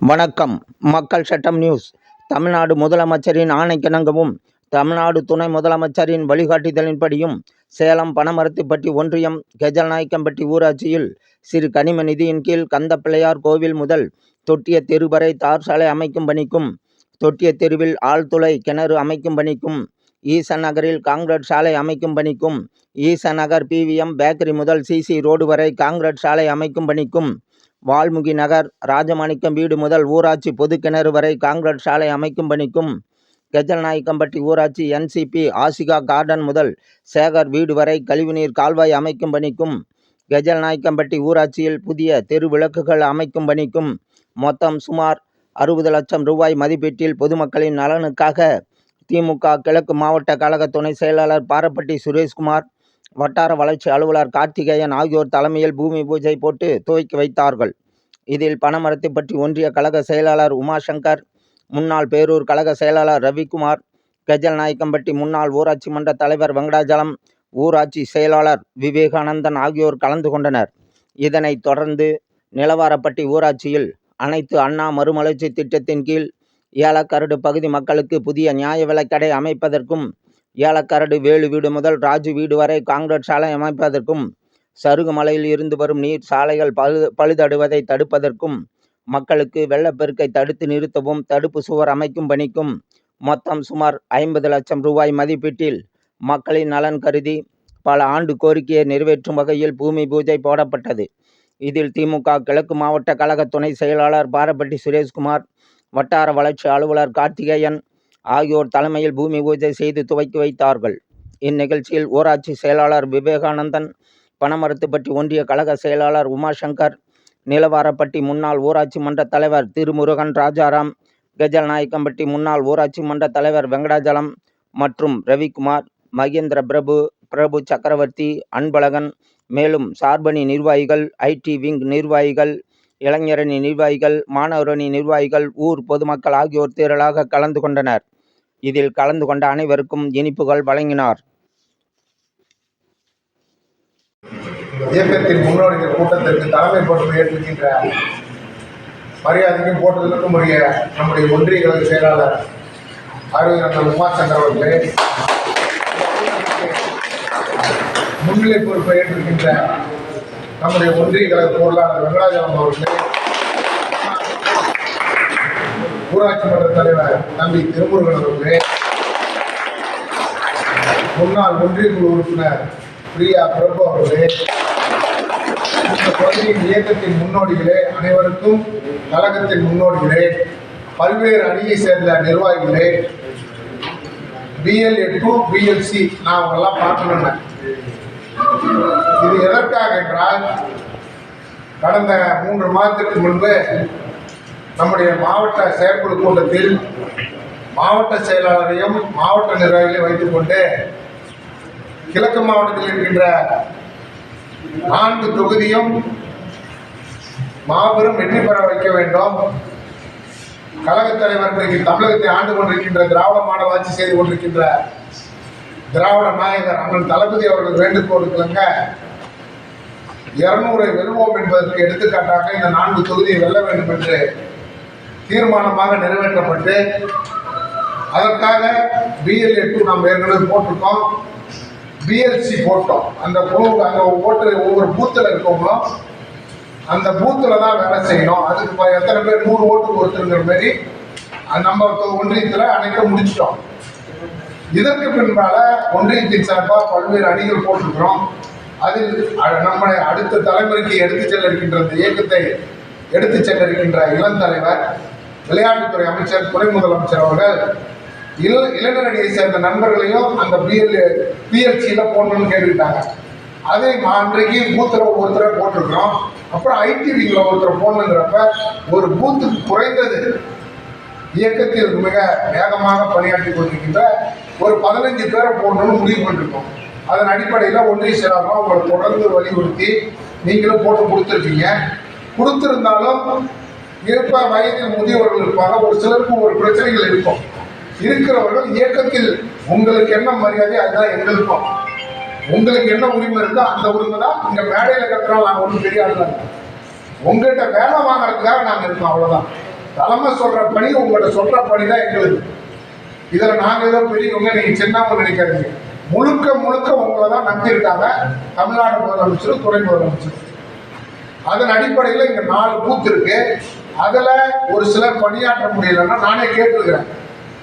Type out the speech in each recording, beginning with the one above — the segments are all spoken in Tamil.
வணக்கம். மக்கள் சட்டம் நியூஸ். தமிழ்நாடு முதலமைச்சரின் ஆணைக்கிணங்கவும் தமிழ்நாடு துணை முதலமைச்சரின் வழிகாட்டுதலின்படியும் சேலம் பணமரத்துப்பட்டி ஒன்றியம் கெஜல்நாயக்கம்பட்டி ஊராட்சியில் சிறு கனிம நிதியின் கீழ் கந்தப்பிள்ளையார் கோவில் முதல் தொட்டிய தெரு வரை தார் சாலை அமைக்கும் பணிக்கும் தொட்டிய தெருவில் ஆழ்துளை கிணறு அமைக்கும் பணிக்கும் ஈசன் நகரில் காங்கிரட் சாலை அமைக்கும் பணிக்கும் ஈசன் நகர் பிவிஎம் பேக்கரி முதல் சிசி ரோடு வரை காங்கிரட் சாலை அமைக்கும் பணிக்கும் வால்முகி நகர் ராஜமாணிக்கம் வீடு முதல் ஊராட்சி பொது கிணறு வரை காங்கிரட் சாலை அமைக்கும் பணிக்கும் கெஜல்நாயக்கம்பட்டி ஊராட்சி என்சிபி ஆசிகா கார்டன் முதல் சேகர் வீடு வரை கழிவுநீர் கால்வாய் அமைக்கும் பணிக்கும் கெஜல்நாயக்கம்பட்டி ஊராட்சியில் புதிய தெரு விளக்குகள் அமைக்கும் பணிக்கும் மொத்தம் சுமார் அறுபது லட்சம் ரூபாய் மதிப்பீட்டில் பொதுமக்களின் நலனுக்காக திமுக கிழக்கு மாவட்ட கழக துணை செயலாளர் பாரப்பட்டி சுரேஷ்குமார் வட்டார வளர்ச்சி அலுவலர் கார்த்திகேயன் ஆகியோர் தலைமையில் பூமி பூஜை போட்டு துவக்கி வைத்தார்கள். இதில் பனமரத்துப்பட்டி ஒன்றிய கழக செயலாளர் உமாசங்கர் முன்னாள் பேரூர் கழக செயலாளர் ரவிக்குமார் கெஜல் நாயக்கம்பட்டி முன்னாள் ஊராட்சி மன்ற தலைவர் வெங்கடாஜலம் ஊராட்சி செயலாளர் விவேகானந்தன் ஆகியோர் கலந்து கொண்டனர். இதனைத் தொடர்ந்து நிலவாரப்பட்டி ஊராட்சியில் அனைத்து அண்ணா மறுமலர்ச்சி திட்டத்தின் கீழ் ஏலக்கரடு பகுதி மக்களுக்கு புதிய நியாய விலைக்கடை அமைப்பதற்கும் ஏலக்கரடு வேலு வீடு முதல் ராஜு வீடு வரை காங்கிரட் சாலை அமைப்பதற்கும் சருகுமலையில் இருந்து வரும் நீர் சாலைகள் பழு பழுதடுவதை தடுப்பதற்கும் மக்களுக்கு வெள்ளப்பெருக்கை தடுத்து நிறுத்தவும் தடுப்பு சுவர் அமைக்கும் பணிக்கும் மொத்தம் சுமார் ஐம்பது லட்சம் ரூபாய் மதிப்பீட்டில் மக்களின் நலன் கருதி பல ஆண்டு கோரிக்கையை நிறைவேற்றும் வகையில் பூமி பூஜை போடப்பட்டது. இதில் திமுக கிழக்கு மாவட்ட கழக துணை செயலாளர் பாரப்பட்டி சுரேஷ்குமார் வட்டார வளர்ச்சி அலுவலர் கார்த்திகேயன் ஆகியோர் தலைமையில் பூமி பூஜை செய்து துவக்கி வைத்தார்கள். இந்நிகழ்ச்சியில் ஊராட்சி செயலாளர் விவேகானந்தன் பணமரத்துப்பட்டி ஒன்றிய கழக செயலாளர் உமாசங்கர் நிலவாரப்பட்டி முன்னாள் ஊராட்சி மன்ற தலைவர் திருமுருகன் ராஜாராம் கெஜல் நாயக்கம்பட்டி முன்னாள் ஊராட்சி மன்ற தலைவர் வெங்கடாஜலம் மற்றும் ரவிக்குமார் மகேந்திர பிரபு பிரபு சக்கரவர்த்தி அன்பழகன் மேலும் சார்பணி நிர்வாகிகள் ஐடி விங் நிர்வாகிகள் இளைஞரணி நிர்வாகிகள் மாணவரணி நிர்வாகிகள் ஊர் பொதுமக்கள் ஆகியோர் திரளாக கலந்து கொண்டனர். இதில் கலந்து கொண்ட அனைவருக்கும் இனிப்புகள் வழங்கினார். இயக்கத்தின் முன்னோடிகள் கூட்டத்திற்கு தலைமை பொறுப்பு ஏற்றிருக்கின்ற மரியாதைக்கும் போட்டதற்கும் உரிய நம்முடைய ஒன்றிய கழக செயலாளர் அறிவியல் உமாசங்கர் அவர்களே முன்னிலை பொறுப்பை ஏற்றிருக்கின்ற நம்முடைய ஒன்றிய கழக பொருளாளர் வெங்கடாஜலம் அவர்களே ஊராட்சி மன்ற தலைவர் தம்பி திருமுருகன் அவர்களே முன்னாள் ஒன்றிய குழு உறுப்பினர் பிரியா பிரபு அவர்களே இந்த பகுதியின் இயக்கத்தின் முன்னோடிகளே அனைவருக்கும் கழகத்தின் முன்னோடிகளே பல்வேறு அணியை சேர்ந்த நிர்வாகிகளே பிஎல்ஏ டூ பிஎல்சி நான் அவங்கெல்லாம் பார்க்கணுங்க இது எதற்காக என்றால் கடந்த மூன்று மாதத்திற்கு முன்பு நம்முடைய மாவட்ட செயற்குழு கூட்டத்தில் மாவட்ட செயலாளரையும் மாவட்ட நிர்வாகிகளையும் வைத்துக்கொண்டு கிழக்கு மாவட்டத்தில் இருக்கின்ற நான்கு தொகுதியும் மாபெரும் வெற்றி பெற வைக்க வேண்டும். கழகத் தலைவர் இன்றைக்கு தமிழகத்தை ஆண்டு கொண்டிருக்கின்ற திராவிட மாடல் ஆட்சி செய்து கொண்டிருக்கின்ற திராவிட நாயகர் அண்ணன் தளபதி அவர்கள் வேண்டுகோளுக்கிழங்க இருநூறை வெல்வோம் என்பதற்கு எடுத்துக்காட்டாக இந்த நான்கு தொகுதியை வெல்ல வேண்டும் என்று தீர்மானமாக நிறைவேற்றப்பட்டு அதற்காக பிஎல்ஏ டூ நாம் ஏற்கனவே போட்டிருக்கோம். பிஎல்சி போட்டோம். அந்த குழு அங்கே ஓட்டு ஒவ்வொரு பூத்தில் இருக்கவங்களும் அந்த பூத்தில் தான் வேலை செய்யணும். அதுக்கு இப்போ எத்தனை பேர் நூறு ஓட்டு ஒருத்தருங்கிற மாதிரி நம்ம ஒன்றியத்தில் அனைத்தும் முடிச்சிட்டோம். இதற்கு பின்பால ஒன்றியத்தின் சார்பாக பல்வேறு அணிகள் போட்டிருக்கிறோம். அதில் நம்மளை அடுத்த தலைமுறைக்கு எடுத்துச் செல்ல இருக்கின்ற இந்த இயக்கத்தை எடுத்துச் செல்ல இருக்கின்ற இளம் தலைவர் விளையாட்டுத்துறை அமைச்சர் துணை முதலமைச்சர் அவர்கள் இள இளைஞரணியை சேர்ந்த நண்பர்களையும் அந்த பிஎல் பிஎல்சியில் போடணும்னு கேட்டுக்கிட்டாங்க. அதே மா- அன்றைக்கு பூத்தில் ஒருத்தரை போட்டிருக்கிறோம். அப்புறம் ஐடி விங்கில் ஒருத்தரை போடணுங்கிறப்ப ஒரு பூத்துக்கு குறைந்தது. இயக்கத்தில் மிக வேகமாக பணியாற்றி கொண்டிருக்கின்ற ஒரு பதினஞ்சு பேரை போடணும்னு முடிவு பண்ணிருக்கோம். அதன் அடிப்படையில் ஒன்றிய செயலாளர் உங்களை தொடர்ந்து வலியுறுத்தி நீங்களும் போட்டு கொடுத்துருக்கீங்க. கொடுத்துருந்தாலும் ஏற்ப வயதில் முதியவர்கள் இருப்பாங்க. ஒரு சிலருக்கு ஒரு பிரச்சனைகள் இருக்கும். இருக்கிறவர்கள் இயக்கத்தில் உங்களுக்கு என்ன மரியாதை அதுதான் எங்களுக்கும் உங்களுக்கு என்ன உரிமை இருக்கோ அந்த உரிமை தான் இங்க மேடையில் கட்டுறோம் நாங்கள் ஒன்றும் பெரிய உங்கள்கிட்ட வேலை வாங்குறதுக்காக நாங்கள் இருக்கோம் அவ்வளோதான் தலைமை சொல்ற பணி உங்கள்கிட்ட சொல்ற பணி தான் எங்களுக்கு. இதில் நாங்கள் ஏதோ பெரியவங்க நீங்க சின்னவங்க நினைக்காதீங்க. முழுக்க முழுக்க உங்களை தான் நம்பியிருக்காங்க தமிழ்நாடு முதலமைச்சரும் துணை முதலமைச்சரும். அதன் அடிப்படையில் இங்கே நாலு பூத்து இருக்கு. அதுல ஒரு சிலர் பணியாற்ற முடியலன்னா நானே கேட்டுருக்கிறேன்.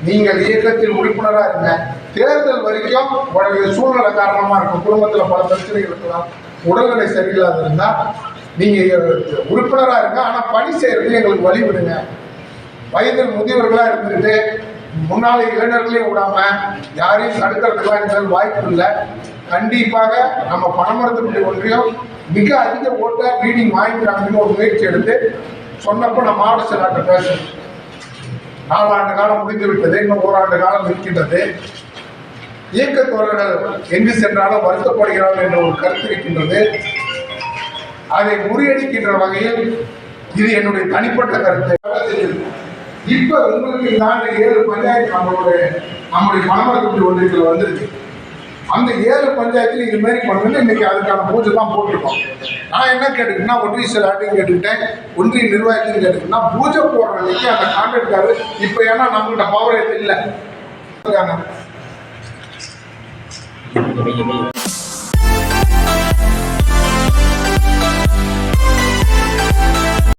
நீங்கள் இயக்கத்தில் உறுப்பினராக இருங்க. தேர்தல் வரைக்கும் உங்களுடைய சூழ்நிலை காரணமா இருக்கும். குடும்பத்தில் பல பிரச்சனைகள் இருக்கலாம். உடல்நிலை சரியில்லாத இருந்தா நீங்க உறுப்பினராக இருங்க. ஆனா பணி செய்யறதுக்கு எங்களுக்கு வழிவிடுங்க. வயதில் முதியவர்களா இருந்துட்டு முன்னாள் இளைஞர்களையும் விடாம யாரையும் தடுக்கிறதுக்கெல்லாம் இருந்தாலும் வாய்ப்பு இல்லை. கண்டிப்பாக நம்ம பணமரத்துக்குரிய ஒன்றியம் மிக அதிக ஓட்ட லீடிங் வாங்கிக்கிறாங்கன்னு ஒரு முயற்சி எடுத்து சொன்னப்போ நான் மாவட்ட செயலாளர் பேசுறேன். நாலாண்டு காலம் முடிந்து விட்டது. இன்னும் ஓராண்டு காலம் இருக்கின்றது இயக்க தோழர்கள் எங்கு சென்றாலும் வருத்தப்படுகிறார்கள் என்ற ஒரு கருத்து இருக்கின்றது. அதை முறியடிக்கின்ற வகையில் இது என்னுடைய தனிப்பட்ட கருத்து. இப்ப உங்களுக்கு இந்த ஆண்டு ஏழு பஞ்சாயத்து நம்மளுடைய நம்முடைய பணமரத்துக்குடி ஒன்றியத்தில் வந்திருக்கு. அந்த ஏழு பஞ்சாயத்தில் இது மாதிரி பண்ணணும் இன்னைக்கு அதுக்கான பூஜை தான் போட்டிருக்கோம். நான் என்ன கேட்டுக்கிட்டேன்னா ஒன்றிய செயலாட்டையும் கேட்டுக்கிட்டேன் ஒன்றிய நிர்வாகத்தையும் கேட்டுக்கிட்டேன்னா பூஜை போடுற அன்னைக்கு அந்த கான்ட்ராக்டாரு இப்போ ஏன்னா நம்மகிட்ட பவர் இல்லை.